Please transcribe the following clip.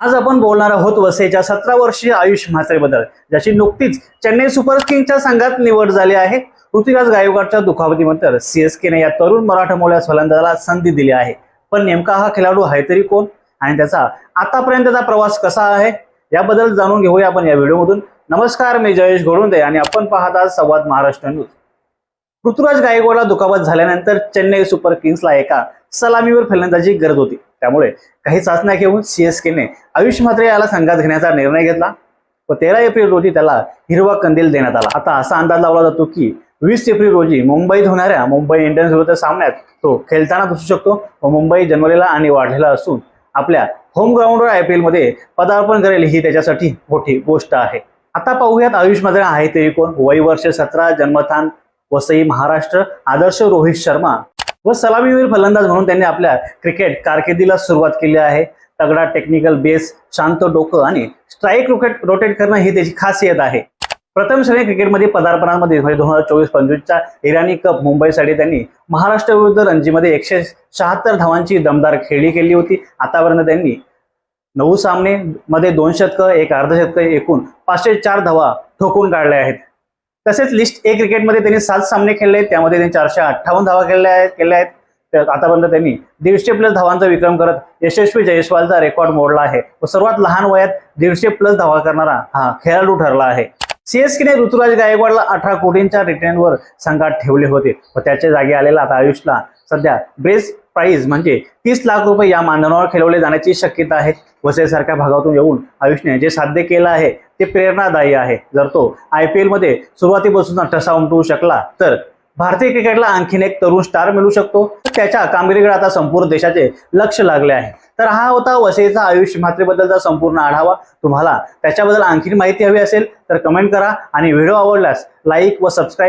आज आपण बोलणार आहोत वसईच्या सतरा वर्षीय आयुष म्हात्रेबद्दल ज्याची नुकतीच चेन्नई सुपर किंगच्या संघात निवड झाली आहे. पृथ्वीराज गायकवाडच्या दुखापतीनंतर सीएसकेने या तरुण मराठमोळ्या फलंदाजाला संधी दिली आहे. पण नेमका हा खेळाडू आहे तरी कोण आणि त्याचा आतापर्यंतचा प्रवास कसा आहे याबद्दल जाणून घेऊया आपण या व्हिडिओमधून. नमस्कार मी जयेश घोडुंदे आणि आपण पाहत आहात संवाद महाराष्ट्र न्यूज. पृथ्वीराज गायकवाडला दुखापत झाल्यानंतर चेन्नई सुपर किंग्सला एका सलामीवर फलंदाजी गरज होती. त्यामुळे काही चाचण्या घेऊन सीएसकेने आयुष म्हात्रे याला संघात घेण्याचा निर्णय घेतला. व तेरा एप्रिल रोजी त्याला हिरवा कंदील देण्यात आला. आता असा अंदाज लावला जातो की वीस एप्रिल रोजी मुंबईत होणाऱ्या मुंबई इंडियन्स विरुद्ध सामन्यात तो खेळताना दिसू शकतो. व मुंबई जन्मलेला आणि वाढलेला असून आपल्या होम ग्राउंडवर आय पी एलमध्ये पदार्पण करेल ही त्याच्यासाठी मोठी गोष्ट आहे. आता पाहूयात आयुष म्हात्रे आहे तरी कोण? वय वर्ष सतरा जन्मस्थान वसई महाराष्ट्र आदर्श रोहित शर्मा. व सलामीवीर फलंदाज म्हणून त्यांनी आपल्या क्रिकेट कारकिर्दीला सुरुवात केली आहे. तगडा टेक्निकल बेस शांत डोकं आणि स्ट्राईक रोकेट रोटेट करणं ही त्याची खासियत आहे. प्रथम श्रेणी क्रिकेटमध्ये पदार्पणामध्ये म्हणजे दोन हजार चोवीस पंचवीसच्या इराणी कप मुंबईसाठी त्यांनी महाराष्ट्र विरुद्ध रणजीमध्ये एकशे शहात्तर धावांची दमदार खेळी केली होती. आतापर्यंत त्यांनी नऊ सामने मध्ये दोन शतकं एक अर्धशतक एकूण पाचशे चार धावा ठोकून काढल्या आहेत. तसेच लिस्ट ए क्रिकेटमध्ये त्यांनी सात सामने खेळले आहेत त्यामध्ये त्यांनी चारशे अठ्ठावन्न धावा खेळल्या आहेत केल्या आहेत. तर आतापर्यंत त्यांनी दीडशे प्लस धावांचा विक्रम करत यशस्वी जयस्वालचा रेकॉर्ड मोडला आहे. व सर्वात लहान वयात दीडशे प्लस धावा करणारा हा खेळाडू ठरला आहे. सीएसकेने ऋतुराज गायकवाडला अठरा कोटींच्या रिटर्नवर संघात ठेवले होते. व त्याच्या जागी आलेला आता आयुषला सध्या बेस प्राईज म्हणजे तीस लाख रुपये या मानधनावर खेळवले जाण्याची शक्यता आहे. वसईसारख्या भागातून येऊन आयुषने जे साध्य केलं आहे ते प्रेरणादायी आहे. जर तो आय पी एलमध्ये सुरुवातीपासून ठसा उमटवू शकला तर भारतीय क्रिकेटला आणखीन एक तरुण स्टार मिळू शकतो. त्याच्या कामगिरीकडे आता संपूर्ण देशाचे लक्ष लागले आहे. तर हा होता वसईचा आयुष म्हात्रेबद्दलचा संपूर्ण आढावा. तुम्हाला त्याच्याबद्दल आणखीन माहिती हवी असेल तर कमेंट करा. आणि व्हिडिओ आवडल्यास लाईक व सबस्क्राईब